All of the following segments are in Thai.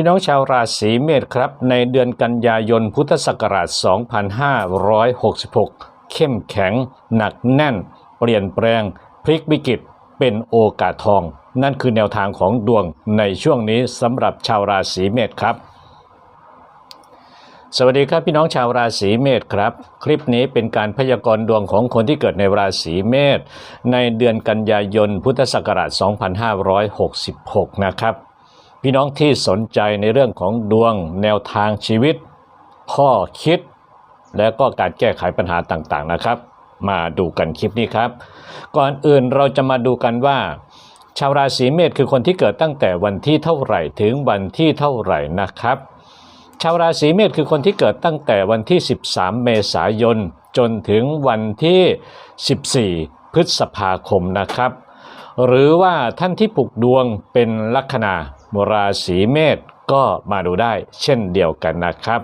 พี่น้องชาวราศีเมษครับ ในเดือนกันยายนพุทธศักราช 2566 เข้มแข็ง หนักแน่น เปลี่ยนแปลง พลิกวิกฤตเป็นโอกาสทอง นั่นคือแนวทางของดวงในช่วงนี้สำหรับชาวราศีเมษครับ สวัสดีครับพี่น้องชาวราศีเมษครับ คลิปนี้เป็นการพยากรณ์ดวงของคนที่เกิดในราศีเมษในเดือนกันยายนพุทธศักราช 2566 นะครับ พี่น้องที่สนใจในเรื่องของดวงแนวทางชีวิต ข้อคิด และก็การแก้ไขปัญหาต่างๆนะครับ มาดูกันคลิปนี้ครับ ก่อนอื่นเราจะมาดูกันว่า ชาวราศีเมษคือคนที่เกิดตั้งแต่วันที่เท่าไหร่ถึงวันที่เท่าไหร่นะครับ ชาวราศีเมษคือคนที่เกิดตั้งแต่วันที่ 13 เมษายน จนถึงวันที่ 14 พฤษภาคมนะครับ หรือว่าท่านที่ปลุกดวงเป็นลัคนา ราศีเมษก็มาดูได้เช่นเดียวกันนะครับ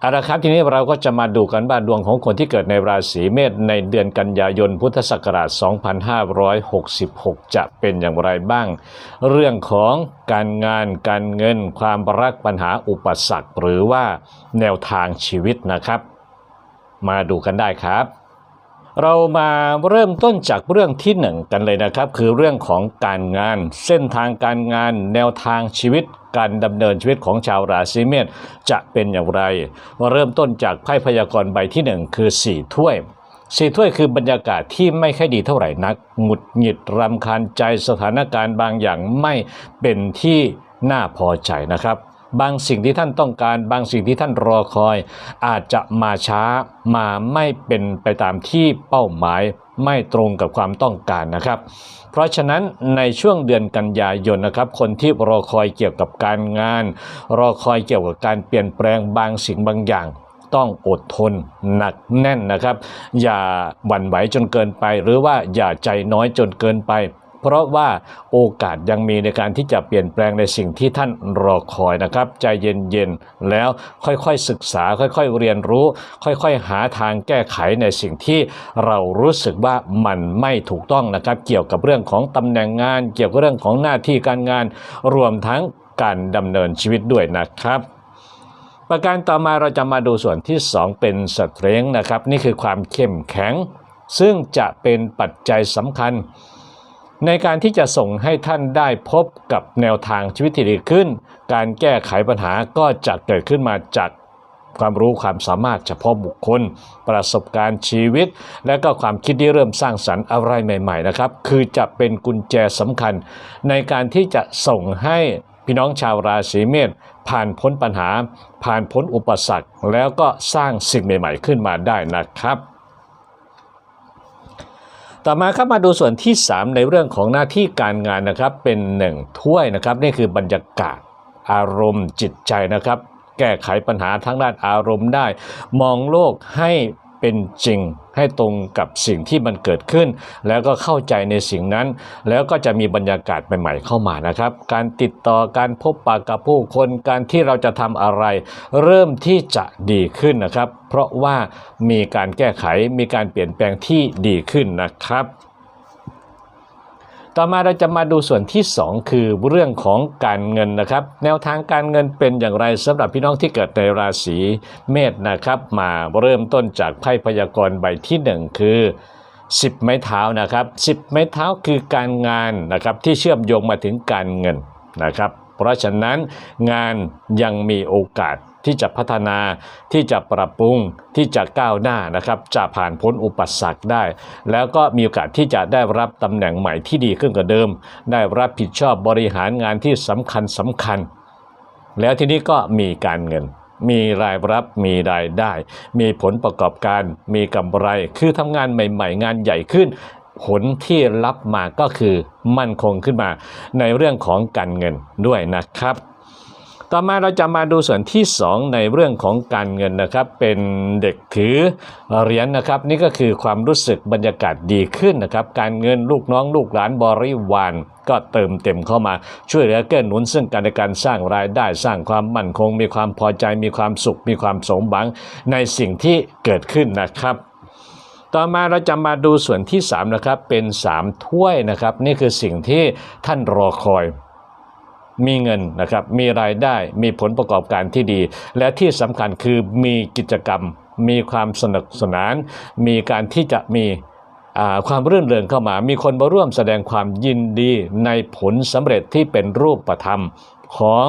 เอาละครับทีนี้เราก็จะมาดูกันว่าดวงของคนที่เกิดในราศีเมษในเดือนกันยายนพุทธศักราช 2566 จะเป็นอย่างไรบ้าง เรื่องของการงานการเงินความรักปัญหาอุปสรรค หรือว่าแนวทางชีวิตนะครับ มาดูกันได้ครับ เรามาเริ่มต้นจากเรื่องที่หนึ่งกันเลยนะครับ คือเรื่องของการงาน เส้นทางการงานแนวทางชีวิตการดำเนินชีวิตของชาวราศีเมษจะเป็นอย่างไรมาเริ่มต้นจากไพ่พยากรณ์ใบที่หนึ่งคือสี่ถ้วยสี่ถ้วยคือบรรยากาศที่ไม่ค่อยดีเท่าไหร่นักหงุดหงิดรำคาญใจสถานการณ์บางอย่างไม่เป็นที่น่าพอใจนะครับ บางสิ่งที่ท่านต้องการ บางสิ่งที่ท่านรอคอย อาจจะมาช้ามาไม่เป็นไปตามที่เป้าหมายไม่ตรงกับความต้องการนะครับ เพราะฉะนั้นในช่วงเดือนกันยายนนะครับ คนที่รอคอยเกี่ยวกับการงาน รอคอยเกี่ยวกับการเปลี่ยนแปลงบางสิ่งบางอย่างต้องอดทนหนักแน่นนะครับ อย่าหวั่นไหวจนเกินไป หรือว่าอย่าใจน้อยจนเกินไป เพราะว่าโอกาสยังมีในการที่จะเปลี่ยนแปลงในสิ่งที่ท่านรอคอยนะครับ ใจเย็นๆแล้วค่อยๆศึกษาค่อยๆเรียนรู้ ค่อยๆหาทางแก้ไขในสิ่งที่เรารู้สึกว่ามันไม่ถูกต้องนะครับ เกี่ยวกับเรื่องของตำแหน่งงาน เกี่ยวกับเรื่องของหน้าที่การงาน รวมทั้งการดำเนินชีวิตด้วยนะครับประการต่อมาเราจะมาดูส่วนที่ 2 เป็นสเตรงนะครับ นี่คือความเข้มแข็ง ซึ่งจะเป็นปัจจัยสำคัญ ในการที่จะส่งให้ท่านได้พบกับแนวทางชีวิตที่ดีขึ้น การแก้ไขปัญหาก็จะเกิดขึ้นมาจากความรู้ความสามารถเฉพาะบุคคล ประสบการณ์ชีวิต และก็ความคิดที่เริ่มสร้างสรรค์อะไรใหม่ๆนะครับ คือจะเป็นกุญแจสำคัญ ในการที่จะส่งให้พี่น้องชาวราศีเมษผ่านพ้นปัญหา ผ่านพ้นอุปสรรค แล้วก็สร้างสิ่งใหม่ ๆ ขึ้นมาได้นะครับ ต่อมาครับมาดูส่วนที่ 3 ในเรื่องของหน้าที่การงานนะครับเป็นหนึ่งถ้วยนะครับนี่คือบรรยากาศอารมณ์จิตใจนะครับ แก้ไขปัญหาทั้งด้านอารมณ์ได้ มองโลกให้ เป็นจริง ให้ตรงกับสิ่งที่มันเกิดขึ้น แล้วก็เข้าใจในสิ่งนั้น แล้วก็จะมีบรรยากาศใหม่ๆเข้ามานะครับ การติดต่อการพบปะกับผู้คนการที่เราจะทำอะไร เริ่มที่จะดีขึ้นนะครับ เพราะว่ามีการแก้ไขมีการเปลี่ยนแปลงที่ดีขึ้นนะครับ ต่อมาเราจะมาดูส่วนที่ 2 คือเรื่องของการเงินนะครับ แนวทางการเงินเป็นอย่างไรสำหรับพี่น้องที่เกิดในราศีเมษนะครับ มาเริ่มต้นจากไพ่พยากรณ์ใบที่ 1 คือ10 ไม้เท้านะครับ 10 ไม้เท้าคือการงานนะครับที่เชื่อมโยงมาถึงการเงินนะครับ เพราะฉะนั้นงานยังมีโอกาส ที่จะพัฒนาที่จะปรับปรุงที่จะก้าวหน้านะครับจะผ่านพ้นอุปสรรคได้ แล้วก็มีโอกาสที่จะได้รับตำแหน่งใหม่ที่ดีขึ้นกว่าเดิม ได้รับผิดชอบบริหารงานที่สำคัญสำคัญ แล้วทีนี้ก็มีการเงินมีรายรับมีรายได้ มีผลประกอบการมีกำไร คือทำงานใหม่ ๆ งานใหญ่ขึ้น ผลที่รับมาก็คือมั่นคงขึ้นมาในเรื่องของการเงินด้วยนะครับ ต่อมาเราจะมาดูส่วนที่ 2 ในเรื่องของการเงินนะครับ เป็นเด็กถือเหรียญนะครับ นี่ก็คือความรู้สึกบรรยากาศดีขึ้นนะครับ การเงินลูกน้องลูกหลานบริวารก็เติมเต็มเข้ามาช่วยเหลือเกื้อหนุนซึ่งกันและกันสร้างรายได้สร้างความมั่นคง มีความพอใจมีความสุข มีความสมหวังในสิ่งที่เกิดขึ้นนะครับต่อมาเราจะมาดูส่วนที่3นะครับเป็น 3 ถ้วยนะครับ นี่คือสิ่งที่ท่านรอคอย มีเงินนะครับมีรายได้มีผลประกอบการที่ดี และที่สำคัญคือมีกิจกรรม มีความสนุกสนาน มีการที่จะมีความรื่นเริงเข้ามา มีคนมาร่วมแสดงความยินดีในผลสำเร็จที่เป็นรูปธรรมของ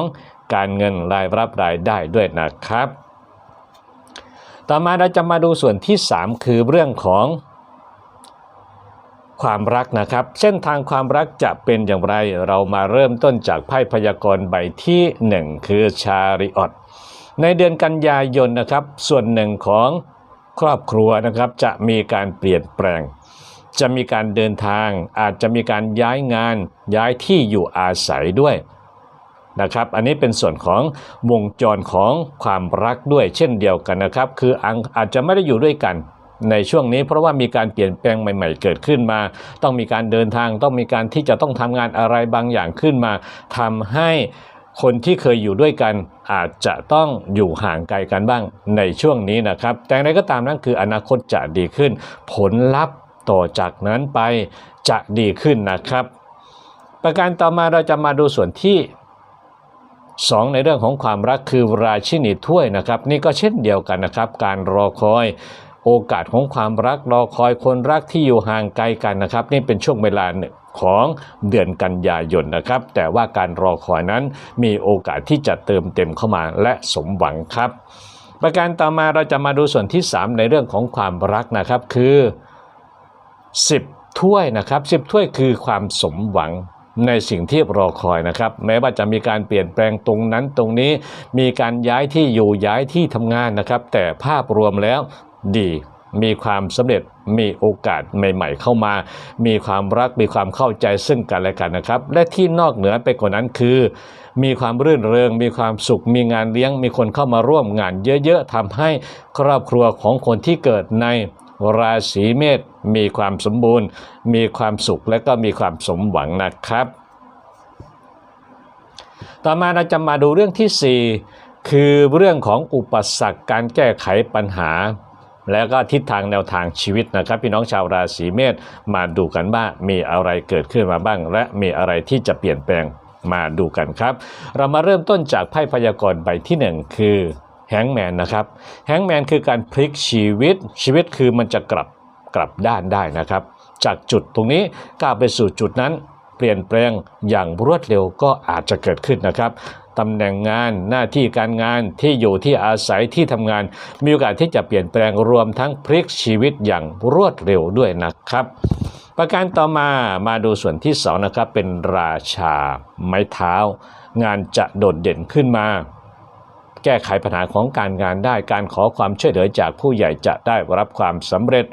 การเงินรายรับรายได้ด้วยนะครับ ต่อมาเราจะมาดูส่วนที่ 3 คือเรื่องของ ความรักนะครับ เส้นทางความรักจะเป็นอย่างไรเรามาเริ่มต้นจากไพ่พยากรณ์ใบที่ 1 คือชาริออตในเดือนกันยายนนะครับ ส่วนหนึ่งของครอบครัวนะครับจะมีการเปลี่ยนแปลง จะมีการเดินทาง อาจจะมีการย้ายงานย้ายที่อยู่อาศัยด้วยนะครับ อันนี้เป็นส่วนของวงจรของความรักด้วยเช่นเดียวกันนะครับ คืออังอาจจะไม่ได้อยู่ด้วยกัน ในช่วงนี้เพราะว่ามีการเปลี่ยนแปลงใหม่ ๆ เกิดขึ้นมา ต้องมีการเดินทางต้องมีการที่จะต้องทำงานอะไรบางอย่างขึ้นมาทำให้คนที่เคยอยู่ด้วยกันอาจจะต้องอยู่ห่างไกลกันบ้างในช่วงนี้นะครับ แต่อย่างไรก็ตามนั่นคืออนาคตจะดีขึ้น ผลลัพธ์ต่อจากนั้นไปจะดีขึ้นนะครับ ประการต่อมาเราจะมาดูส่วนที่สองในเรื่องของความรักคือราชินีถ้วยนะครับ นี่ก็เช่นเดียวกันนะครับ การรอคอย โอกาสของความรักรอคอยคนรักที่อยู่ห่างไกลกันนะครับ นี่เป็นช่วงเวลาหนึ่งของเดือนกันยายนนะครับ แต่ว่าการรอคอยนั้นมีโอกาสที่จะเติมเต็มเข้ามาและสมหวังครับ ประการต่อมาเราจะมาดูส่วนที่ 3 ในเรื่องของความรักนะครับคือ 10 ถ้วยนะครับ 10 ถ้วยคือความสมหวังในสิ่งที่รอคอยนะครับ แม้ว่าจะมีการเปลี่ยนแปลงตรงนั้นตรงนี้ มีการย้ายที่อยู่ย้ายที่ทำงานนะครับ แต่ภาพรวมแล้ว ดี มีความสำเร็จมีโอกาสใหม่ ๆ เข้ามา มีความรักมีความเข้าใจซึ่งกันและกันนะครับ และที่นอกเหนือไปกว่านั้นคือ มีความรื่นเริง มีความสุข มีงานเลี้ยง มีคนเข้ามาร่วมงานเยอะๆทำให้ครอบครัวของคนที่เกิดในราศีเมษมีความสมบูรณ์ มีความสุขและก็มีความสมหวังนะครับ ต่อมาเราจะมาดูเรื่องทีสี่4 คือเรื่องของอุปสรรคการแก้ไขปัญหา แล้วก็ทิศทางแนวทางชีวิตนะครับ พี่น้องชาวราศีเมษมาดูกันว่ามีอะไรเกิดขึ้นมาบ้าง และมีอะไรที่จะเปลี่ยนแปลงมาดูกันครับ เรามาเริ่มต้นจากไพ่พยากรณ์ใบที่หนึ่งคือแฮงแมนนะครับแฮงแมนคือการพลิกชีวิตชีวิตคือมันจะกลับกลับด้านได้นะครับ จากจุดตรงนี้ก้าวไปสู่จุดนั้น เปลี่ยนแปลงอย่างรวดเร็วก็อาจจะเกิดขึ้นนะครับ ตำแหน่งงานหน้าที่การงานที่อยู่ที่อาศัยที่ทำงาน มีโอกาสที่จะเปลี่ยนแปลงรวมทั้งพลิกชีวิตอย่างรวดเร็วด้วยนะครับ ประการต่อมามาดูส่วนที่สองนะครับเป็นราชาไม้เท้า งานจะโดดเด่นขึ้นมาแก้ไขปัญหาของการงานได้ การขอความช่วยเหลือจากผู้ใหญ่จะได้รับความสำเร็จ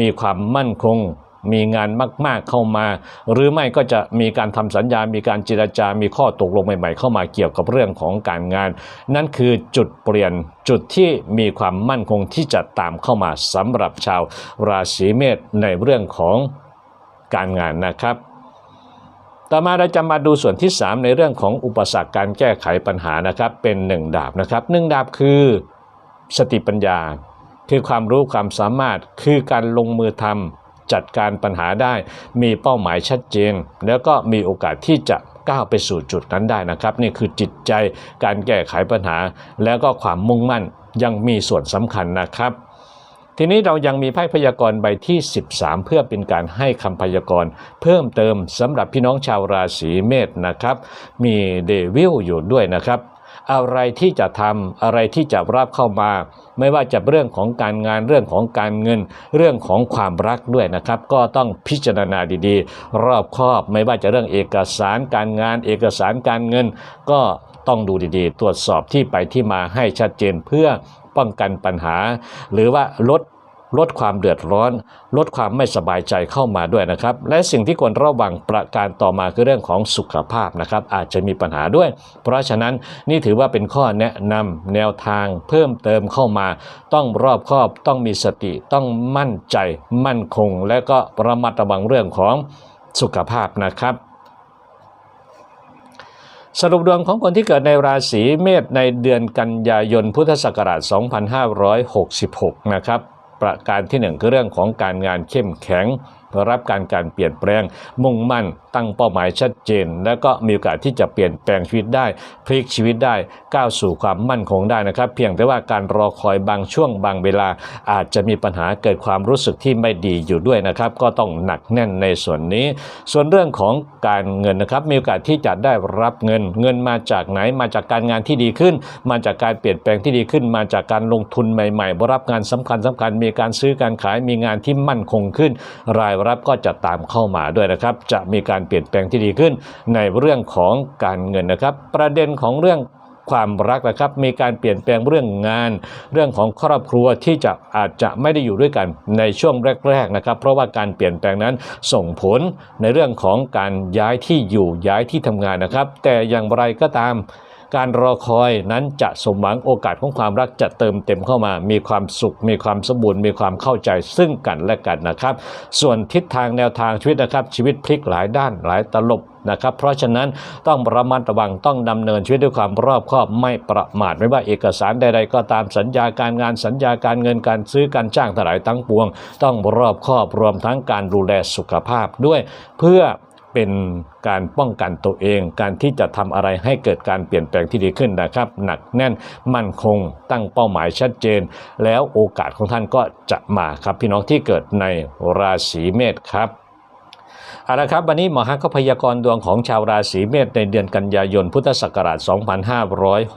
มีความมั่นคง มีงานมาก ๆเข้ามา หรือไม่ก็จะมีการทำสัญญา มีการเจรจา มีข้อตกลงใหม่ ๆ เข้ามาเกี่ยวกับเรื่องของการงาน นั่นคือจุดเปลี่ยนจุดที่มีความมั่นคงที่จะตามเข้ามาสำหรับชาวราศีเมษในเรื่องของการงานนะครับต่อมาเราจะมาดูส่วนที่ 3 ในเรื่องของอุปสรรคการแก้ไขปัญหานะครับ เป็น 1 ดาบนะครับ1ดาบคือสติปัญญา คือความรู้ความสามารถคือการลงมือทำ จัดการปัญหาได้ มีเป้าหมายชัดเจน แล้วก็มีโอกาสที่จะก้าวไปสู่จุดนั้นได้นะครับ นี่คือจิตใจการแก้ไขปัญหา แล้วก็ความมุ่งมั่นยังมีส่วนสำคัญนะครับ ทีนี้เรายังมีไพ่พยากรณ์ใบที่ 13 เพื่อเป็นการให้คำพยากรณ์ เพิ่มเติมสำหรับพี่น้องชาวราศีเมษนะครับ มีเดวิลอยู่ด้วยนะครับ อะไรที่จะทำอะไรที่จะรับเข้ามา ไม่ว่าจะเรื่องของการงานเรื่องของการเงิน เรื่องของความรักด้วยนะครับ ก็ต้องพิจารณาดีๆ รอบคอบไม่ว่าจะเรื่องเอกสารการงาน เอกสารการเงิน ก็ต้องดูดีๆ ตรวจสอบที่ไปที่มาให้ชัดเจนเพื่อป้องกันปัญหา หรือว่าลด ลดความเดือดร้อน ลดความไม่สบายใจเข้ามาด้วยนะครับ และสิ่งที่ควรระวังประการต่อมาคือเรื่องของสุขภาพนะครับ อาจจะมีปัญหาด้วย เพราะฉะนั้นนี่ถือว่าเป็นข้อแนะนำแนวทางเพิ่มเติมเข้ามา ต้องรอบคอบต้องมีสติต้องมั่นใจ มั่นคง และก็ระมัดระวังเรื่องของสุขภาพนะครับสรุปดวงของคนที่เกิดในราศีเมษในเดือนกันยายนพุทธศักราช 2566 นะครับ ประการที่หนึ่งคือเรื่องของการงานเข้มแข็ง รับการการเปลี่ยนแปลง มุ่งมั่น ตั้งเป้าหมายชัดเจน แล้วก็มีโอกาสที่จะเปลี่ยนแปลงชีวิตได้ พลิกชีวิตได้ก้าวสู่ความมั่นคงได้นะครับ เพียงแต่ว่าการรอคอยบางช่วงบางเวลา อาจจะมีปัญหาเกิดความรู้สึกที่ไม่ดีอยู่ด้วยนะครับ ก็ต้องหนักแน่นในส่วนนี้ ส่วนเรื่องของการเงินนะครับมีโอกาสที่จะได้รับเงิน เงินมาจากไหนมาจากการงานที่ดีขึ้น มาจากการเปลี่ยนแปลงที่ดีขึ้น มาจากการลงทุนใหม่ๆรับงานสำคัญสำคัญมีการซื้อการขายมีงานที่มั่นคงขึ้น รายรับก็จะตามเข้ามาด้วยนะครับ จะมีการเปลี่ยนแปลงที่ดีขึ้น ในเรื่องของการเงินนะครับ ประเด็นของเรื่องความรักนะครับมีการเปลี่ยนแปลงเรื่องงาน เรื่องของครอบครัวที่จะอาจจะไม่ได้อยู่ด้วยกันในช่วงแรกๆนะครับเพราะว่าการเปลี่ยนแปลงนั้นส่งผลในเรื่องของการย้ายที่อยู่ย้ายที่ทำงานนะครับ แต่อย่างไรก็ตาม การรอคอยนั้นจะสมหวังโอกาสของความรักจะเติมเต็มเข้ามา มีความสุข มีความสมบูรณ์ มีความเข้าใจซึ่งกันและกันนะครับ ส่วนทิศทางแนวทางชีวิตนะครับ ชีวิตพลิกหลายด้านหลายตลบนะครับ เพราะฉะนั้นต้องระมัดระวังต้องดำเนินชีวิตด้วยความรอบคอบไม่ประมาทไม่ว่าเอกสารใด ๆ ก็ตามสัญญาการงานสัญญาการเงินการซื้อการจ้างทั้งหลายทั้งปวง ต้องรอบคอบรวมทั้งการดูแลสุขภาพด้วย เพื่อ เป็นการป้องกันตัวเอง การที่จะทำอะไรให้เกิดการเปลี่ยนแปลงที่ดีขึ้นนะครับ หนักแน่นมั่นคงตั้งเป้าหมายชัดเจน แล้วโอกาสของท่านก็จะมาครับพี่น้องที่เกิดในราศีเมษครับเอาละครับวันนี้หมอฮักก็พยากรณ์ดวงของชาวราศีเมษในเดือนกันยายนพุทธศักราช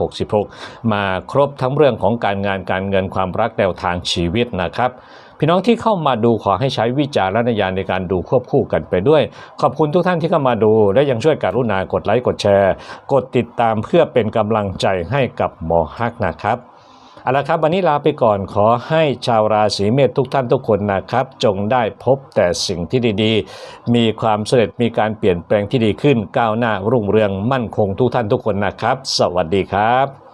2566 มาครบทั้งเรื่องของการงานการเงินความรักแนวทางชีวิตนะครับ พี่น้องที่เข้ามาดูขอให้ใช้วิจารณญาณในการดูควบคู่กันไปด้วย ขอบคุณทุกท่านที่เข้ามาดู และยังช่วยการุณากดไลค์กดแชร์ กดติดตามเพื่อเป็นกำลังใจให้กับหมอฮักนะครับเอาละครับวันนี้ลาไปก่อนขอให้ชาวราศีเมษทุกท่านทุกคนนะครับ จงได้พบแต่สิ่งที่ดีๆ มีความสำเร็จมีการเปลี่ยนแปลงที่ดีขึ้นก้าวหน้ารุ่งเรืองมั่นคงทุกท่านทุกคนนะครับ สวัสดีครับ